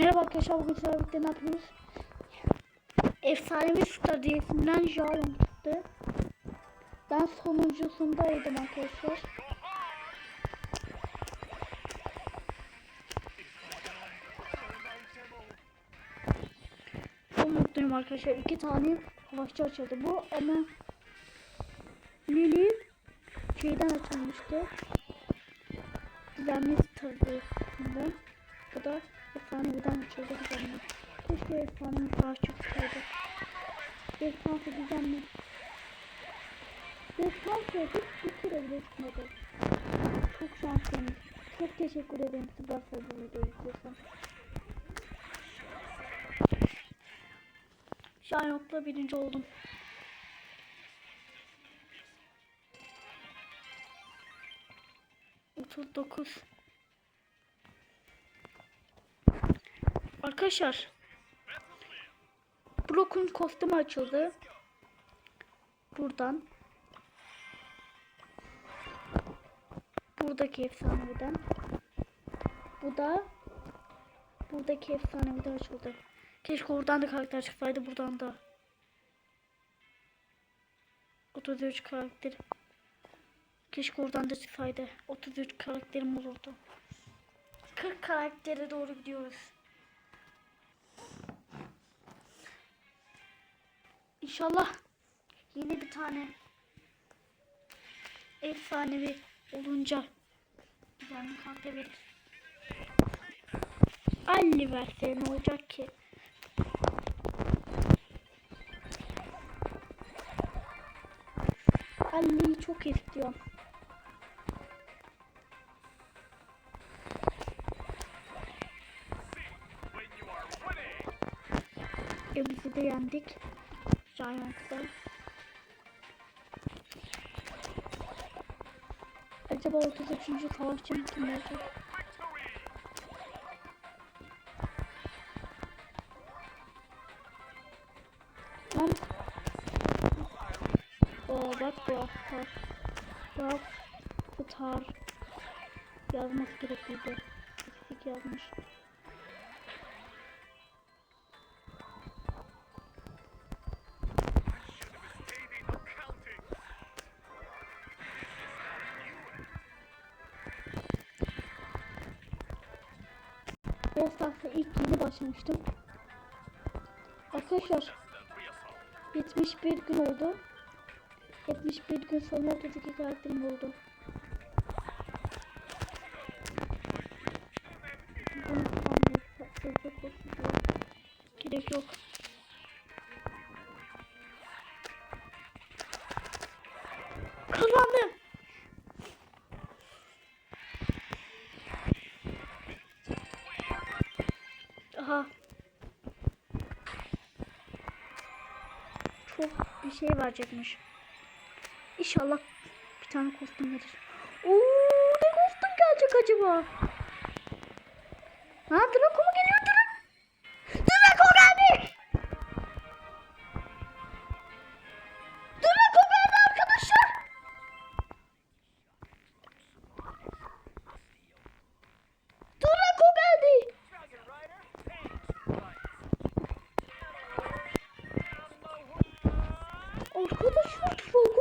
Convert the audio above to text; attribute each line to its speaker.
Speaker 1: Merhaba arkadaşlar bugün sizlerle birlikte ne yapıyoruz? Efsanevi Star diyesinden Jarvan çıktı. Ben sonuncusundaydım arkadaşlar. Çok mutluyum arkadaşlar. İki tane savaşçı açıldı. Bu ama Lili şeyden açılmıştı. Düzenli tarzında. Bu da efsaneviden açıldı düzenli. Keşke efsanevi daha çok çıkaydı. Destansı düzenli. Destansı hiç bir kere. Çok şanslıyım. Çok teşekkür ederim Sebastian bu videoyu izliyorsan. Şahinok'la birinci oldum. Otuz dokuz. Arkadaşlar. Brock'un kostümü açıldı. Buradan. Buradaki efsaneviden. Bu da buradaki efsaneviden açıldı. Keşke oradan da karakter çıksaydı buradan da. 33 karakter. Keşke oradan da çıksaydı. 33 karakterim olurdu. 40 karaktere doğru gidiyoruz. İnşallah yeni bir tane efsanevi olunca güzel bir karakter verir. Ali verse ne olacak ki? Ali'yi çok istiyorum. E bizi de yendik. Giant'da. Acaba 33. savaşçı kim olacak? Lan. Oo bak bu atar. Bak bu tar. Yazması gerekliydi. Eksik yazmış. Rostars'a ilk yeni başlamıştım. Arkadaşlar 71 gün oldu. 71 gün sonra 32 karakterim oldu. Bunu diye. Gerek yok. Çok bir şey verecekmiş. İnşallah bir tane kostüm verir. Oo, ne kostüm gelecek acaba? Ha Draco? 不